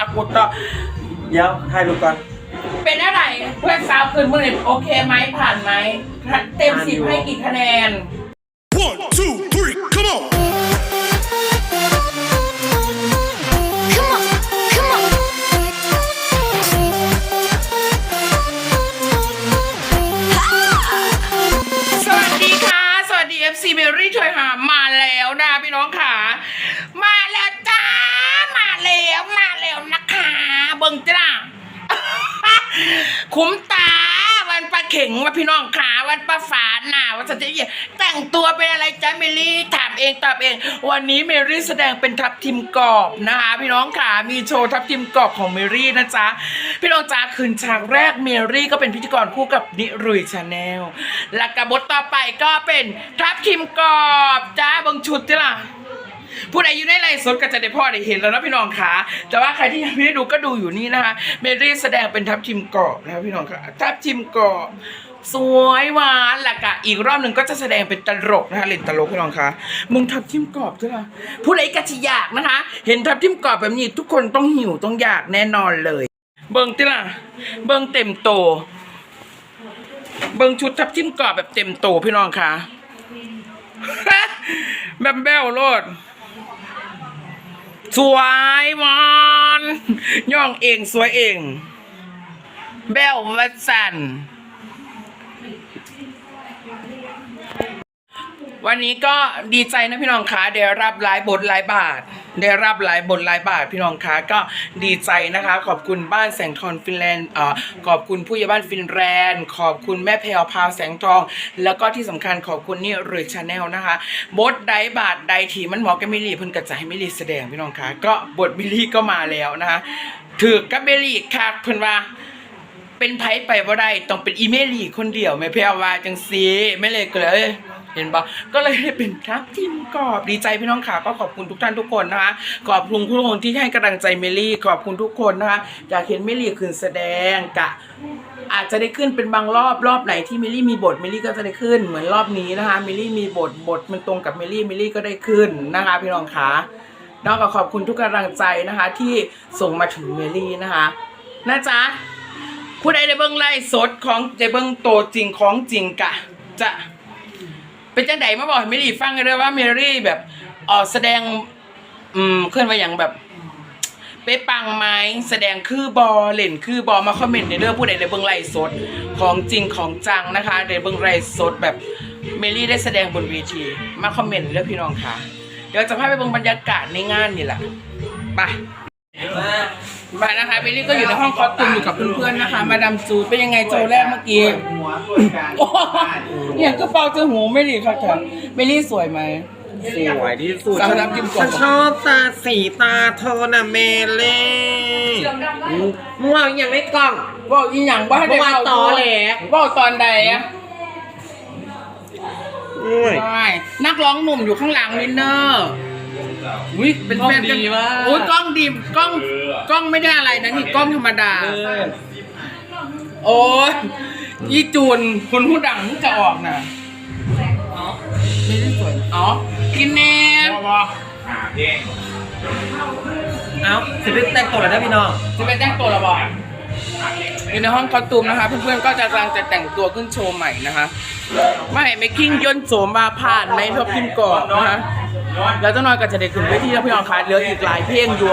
อากูต่อเดี๋ยวถ่ายรูปก่อน เป็นอะไรเพื่อนสาวคืนมือเนี่ยโอเคไหมผ่านไหม เต็มสิบให้กี่คะแนน One, two, คุ้มตาวันปลาเข่งว่าพี่น้องขาวันปลาฝาหนาวันสัตย์แต่งตัวเป็นอะไรจ้าเมลี่ถามเองตอบเอง วันนี้เมรี่แสดงเป็นทับทิมกรอบนะคะพี่น้องขามีโชว์ทับทิมกรอบของเมรี่นะจ๊ะพี่น้องจ้าคืนฉากแรกเมรี่ก็เป็นพิธีกรคู่กับนิรุยชาแนลและกับบทต่อไปก็เป็นทับทิมกรอบจ้าบังชุดจ้ะล่ะ ผู้ใดอยู่ในไลฟ์สดก็จะได้พ่อได้เห็นแล้วนะพี่น้องคะแต่ว่าใครที่ยังไม่ได้ดูก็ดูอยู่นี่นะคะ เมรี่แสดงเป็นทับทิมกรอบนะพี่น้องคะทับทิมกรอบสวยหวานหลักอะอีกรอบหนึ่งก็จะแสดงเป็นตลกนะคะเล่นตลกพี่น้องคะมึงทับทิมกรอบใช่ไหมผู้ใดกะจิอยากนะคะ เห็นทับทิมกรอบแบบนี้ทุกคนต้องหิวต้องอยากแน่นอนเลย เบิ้งติล่ะเบิ้งเต็มโต เบิ้งชุดทับทิมกรอบแบบเต็มโตพี่น้องคะแบบแบ้วโลด สวยมันย่องเองสวยเอง แบลววัสัน วันนี้ก็ดีใจนะพี่น้องคะได้รับหลายบทหลายบาท ได้รับหลายบทหลายบาทพี่น้องคะก็ดีใจนะคะ ขอบคุณบ้านแสงทองฟินแลนด์เอ่อขอบคุณผู้ใหญ่บ้านฟินแลนด์ขอบคุณแม่แพรวพาวแสงทอง แล้วก็ที่สำคัญขอบคุณนี่เรยชาแนลนะคะ บทใดบาทใดทีมันเหมาะกับมิลลี่เพิ่นกระจายให้มิลลี่แสดงพี่น้องคะก็บทมิลลี่ก็มาแล้วนะคะถือกับมิลลี่ค่ะเพิ่นว่าเป็นไผไปบ่ได้ต้องเป็นอีเมลี่คนเดียวไม่แพ้ว่าจังซีไม่เลยก็เลย เห็นปะก็เลยได้เป็นครับทีมกรอบดีใจพี่น้องค่ะก็ขอบคุณทุกท่านทุกคนนะคะขอบคุณทุกคนที่ให้กำลังใจเมลี่ ขอบคุณทุกคนนะคะอยากเห็นเมลี่ขึ้นแสดงกะอาจจะได้ขึ้นเป็นบางรอบรอบไหนที่เมลี่มีบทเมลี่ก็จะได้ขึ้นเหมือนรอบนี้นะคะเมลี่มีบทบทมันตรงกับเมลี่เมลี่ก็ได้ขึ้นนะคะพี่น้องค่ะนอกจากขอบคุณทุกกำลังใจนะคะ ที่ส่งมาถึงเมลี่นะคะนะจ๊ะผู้ใดได้เบิ่งไล่สดของได้เบิ่งโตจริงของจริงกะจะ เป็นจังไดมาบอกให้เมรี่ฟังกันด้วยว่าเมรี่แบบเออแสดง อืมเคลื่อนไหวอย่างแบบเป๊ะปังไหมแสดงคือบอเล่นคือบอมาคอมเมนต์ในเรื่องผู้ใดได้เบิ่งไล่สดของจริงของจังนะคะได้เบิ่งไล่สดแบบเมรี่ได้แสดงบนเวทีมาคอมเมนต์เรื่องพี่น้องค่ะ เดี๋ยวจะพาไปเบิ่งบรรยากาศในงานนี่แหละไป มานะคะเบลลี่ก็อยู่ในห้องคอสตูมอยู่กับเพื่อนๆนะคะ มาดามจูเป็นยังไงโจแรกเมื่อกี้หัวเปิดการโอ้เนี่ยก็เป่าเจอหูไม่ดีค่ะค่ะเบลลี่สวยไหม สวยที่สุดสำหรับจิ้มกรอบฉันชอบตาสีตาเธอน่ะเมเล่มึงว่าอย่างไม่กล้อง บอกอีหยังบ้าได้บอกว่าตอแหล บอกตอนใดอะอุ้ย ใช่นักร้องหนุ่มอยู่ข้างหลังวินเนอร์ วิเป็นแฟนกันกล้องดีมากโอ้ยกล้องดีกล้องกล้องไม่ได้อะไรนะนี่กล้องธรรมดา โอ้ยยี่จูนคนหูดังมึงจะออกน่ะไม่ได้สวยอ๋อกินแน่เอ้าสิบแต่งตัวแล้วนะพี่น้องจะไปแต่งตัวและบอกอยู่ในห้องคอสตูมนะคะเพื่อนๆก็จะกำลังจะแต่งตัวขึ้นโชว์ใหม่นะคะ ไม่ไม่คิงย่นโสมมาผ่านในทบพิมก่อนนะคะ แล้วเจ้าน้อยก็จะได้ขึ้นเวทีแล้วพี่น้องคะเหลืออีกหลายเพลงอยู่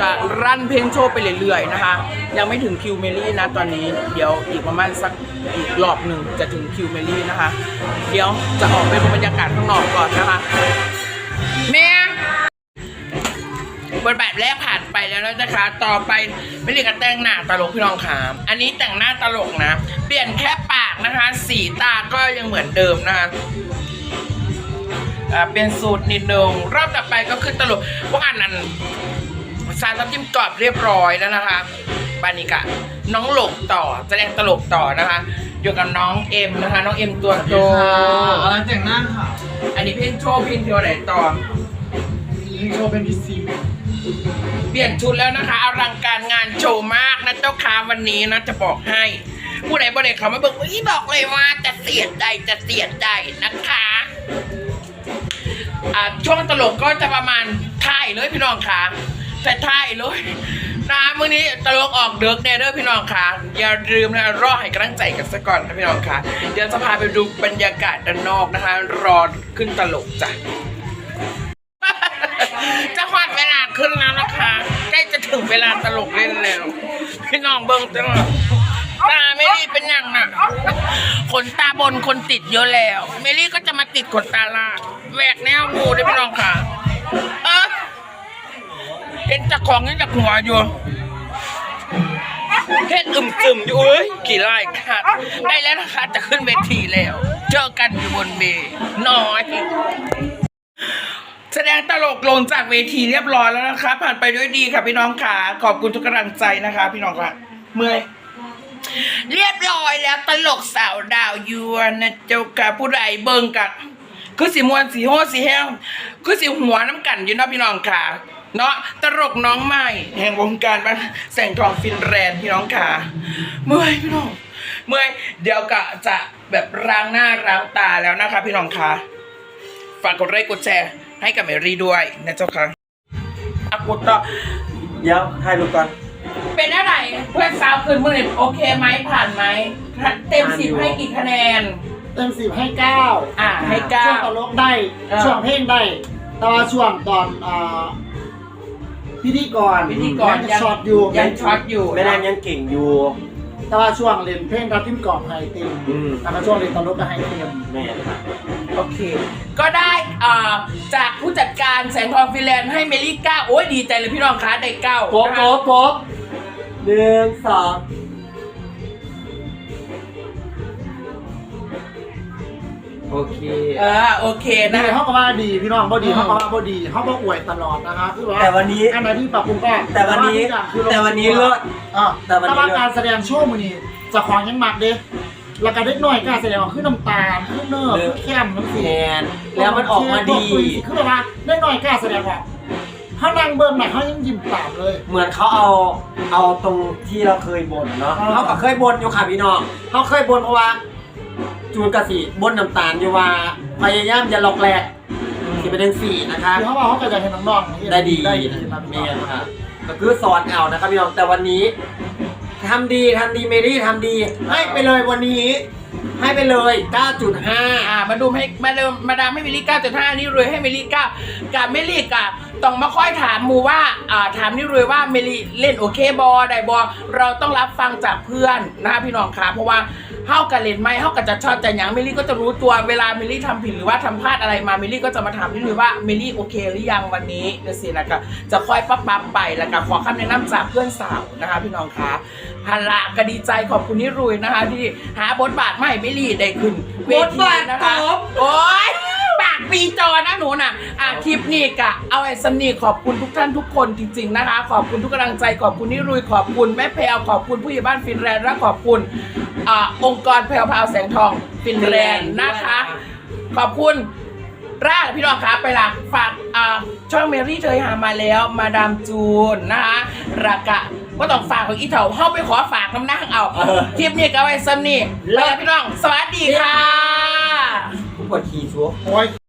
ก็รั่นเพลงโชว์ไปเรื่อยๆนะคะ ยังไม่ถึงคิวเมลี่นะตอนนี้เดี๋ยวอีกประมาณสักอีกรอบหนึ่งจะถึงคิวเมลี่นะคะ เดี๋ยวจะออกไปดูบรรยากาศข้างนอกก่อนนะคะแม่บทบาทแรกผ่านไปแล้วนะคะ ต่อไปไม่เรียกกันแต่งหน้าตลกพี่น้องขาม อันนี้แต่งหน้าตลกนะ เปลี่ยนแค่ปากนะคะ สีตาก็ยังเหมือนเดิมนะคะ เปลี่ยนสูตรนิดนึงรอบต่อไปก็คือตลกพวกอันนั้นสารทับจิ้มกรอบเรียบร้อยแล้วนะคะบานิกะน้องหลกต่อแสดงตลกต่อนะคะ อยู่กับน้องเอ็มนะคะ น้องเอ็มตัวโตอะไรแต่งหน้าค่ะ อันนี้เพลงโชว์เพลงเที่ยวไหนต่อโชว์เป็นพีซีเปลี่ยนชุดแล้วนะคะอลังการงานโชว์มากนะเจ้าค้าวันนี้นะจะบอกให้ ผู้ใดบ่ได้เขามาบอกว่าอีบอกเลยว่าจะเสียใจจะเสียใจนะคะ อ่าช่วงตลกก็จะประมาณท้ายเลยพี่น้องค่ะแต่ท้ายเลยนะมื้อนี้ตลกออกเดิกแน่เด้อพี่น้องค่ะอย่าลืมนะรอให้กำลังใจกันซะก่อนนะพี่น้องค่ะเดี๋ยวจะพาไปดูบรรยากาศด้านนอกนะคะ รอขึ้นตลกจ้ะจะหอดเวลาขึ้นแล้วนะคะใกล้จะถึงเวลาตลกเล่นแล้วพี่น้องเบิ้งจังหวะตาเมลี่เป็นยังน่ะขนตาบนคนติดเยอะแล้ว เมลี่ก็จะมาติดขนตาล่าง แวกแนวงูได้พี่น้องค่ะเออเห็นจากของนี่จากหัวอยู่เฮ็ดอึมตึมอยู่เอ้ยกี่ไร่ค่ะได้แล้วนะคะจะขึ้นเวทีแล้ว เจอกันอยู่บนเวน้อย แสดงตลกลงจากเวทีเรียบร้อยแล้วนะคะ ผ่านไปด้วยดีค่ะพี่น้องค่ะ ขอบคุณทุกกำลังใจนะคะ พี่น้องค่ะ เมื่อยเรียบร้อยแล้วตลกสาวดาวยวนะเจ้าค่ะผู้ใดเบิ่งกั คือสีมวนสีโฮสีแห้งคือสีหัวน้ำกันอยู่เนาะพี่น้องค่ะเนาะตลกน้องใหม่ แห่งวงการบ้านแสงทองฟินแลนด์พี่น้องค่ะ เมื่อยพี่น้อง เมื่อยเดี๋ยวกะจะแบบล้างหน้าล้างตาแล้วนะคะ พี่น้องค่ะ ฝากกดไลค์กดแชร์ให้กับเมรี่ด้วยนะเจ้าค่ะอากุตต่อเดี๋ยวให้ดูก่อน เป็นอะไรเพื่อนสาวคืนมือนี่โอเคไหมผ่านไหม เต็มสิบให้กี่คะแนน เต็มสิบให้เก้าอ่าให้เก้าช่วงตลกได้เออช่วงเพลงได้แต่ว่าช่วงตอนอ่าพิธีกรพิธีกรยัง ช็อตอยู่ยังช็อตอยู่แม่นางยังเก่งอยู่ แต่ว่าช่วงเล่นเพลงรับทิมกรอบไฮเต็มอืม แล้วก็ช่วงเล่นตลกก็ไฮเต็ม แม่ครับโอเค ก็ได้อ่าจากผู้จัดการแสงทองฟินแลนด์ให้เมลี่เก้าโอ้ยดีใจเลยพี่น้องคะได้เก้าโป๊ะนะคะ โป๊ะโป๊ะหนึ่งสอง โอเคเออโอเคดีนะ เขาก็ว่าดีพี่น้องบ่ดีอืมเขาก็ว่าบ่ดีเขาก็อวยตลอดนะคะคือว่าแต่วันนี้อันไหนที่ปรับปรุงก็แต่วันนี้ทุกอย่างคือลงแต่วันนี้เลิศอะแต่แต่วันนี้ว่าเลิศ การแสดงโชว์มือนี้เจะของยังหมักเด้แล้วก็เด็กน้อยกล้ารแสดงออกขึ้นน้ำตาลขึ้นเนื้อขึ้นเข้มน้ำสีแมนแล้วมันออกมาดี คือแบบว่าได้หน่อยกล้าแสดงออกถ้านั่งเบิ้งน่ะเขายังยิ้มตามเลย เหมือนเขาเอาเอาตรงที่เราเคยบ่นเนาะอ่า เขาก็เคยบ่นอยู่ค่ะพี่น้องเขาเคยบ่นเพราะว่า จูนกะสีบ่นน้ำตาลอยู่ว่าพยายามจะหลอกแหลกสิเป็นเรื่องสี่นะคะคือเขาบอกเขาก็จะเห็นน้องๆนี่ได้ดีได้ดีนะเมียค่ะก็คือสอนเอานะครับพี่น้องแต่วันนี้ทำดีทำดีเมรี่ทำดี ให้ไปเลยวันนี้ ให้ไปเลย 9.5 อ่ามาดูให้มาดูมาดามให้เมลี่เก้าจุดห้านี่รวยให้เมลี่เก้ากับเมลี่กับต้องมาค่อยถามหมูว่าอ่าถามนี่รวยว่าเมลี่เล่นโอเคบอได้บอเราต้องรับฟังจากเพื่อนนะคะพี่น้องคะเพราะว่า เฮากันเล่นไหมเฮากันจะชอบใจหยังเมลี่ก็จะรู้ตัวเวลาเมลี่ทำผิดหรือว่าทำพลาดอะไรมาเมลี่ก็จะมาถามนี่รวยว่าเมลี่โอเคหรือยังวันนี้เดี๋ยวสิแล้วก็จะค่อยปั๊บปั๊บไปแล้วก็ขอคำแนะนำจากเพื่อนสาวนะคะ พี่น้องคะฮัลละก็ดีใจขอบคุณนี่รวยนะคะ ที่หาบทบาทมาใหม่เมลี่ได้ขึ้นเวทีนะคะบทบาทตบโอ๊ยปากปีจอนะหนูน่ะอะคลิปนี้กะเอาไอ้สำนีขอบคุณทุกท่านทุกคนจริงๆนะคะ ขอบคุณทุกกำลังใจขอบคุณนิรุยขอบคุณแม่แพลวขอบคุณผู้ใหญ่บ้านฟินแลนด์และขอบคุณ อ่าองค์กรแพลวพราวแสงทองฟินแลนด์นะคะ ขอบคุณร่าพี่น้องคะไปละฝากอ่าช่องเมรี่เธอหามาแล้วมาดามจูนนะคะรากะก็ต้องฝากของอีเถาเข้าไปขอฝากน้ำหน้าเอาเออ คลิปนี้ก็เอาไว้ซ้ำนี่แล้วพี่น้อง สวัสดีค่ะ ผู้ปวดขี่ชัวโอ้ย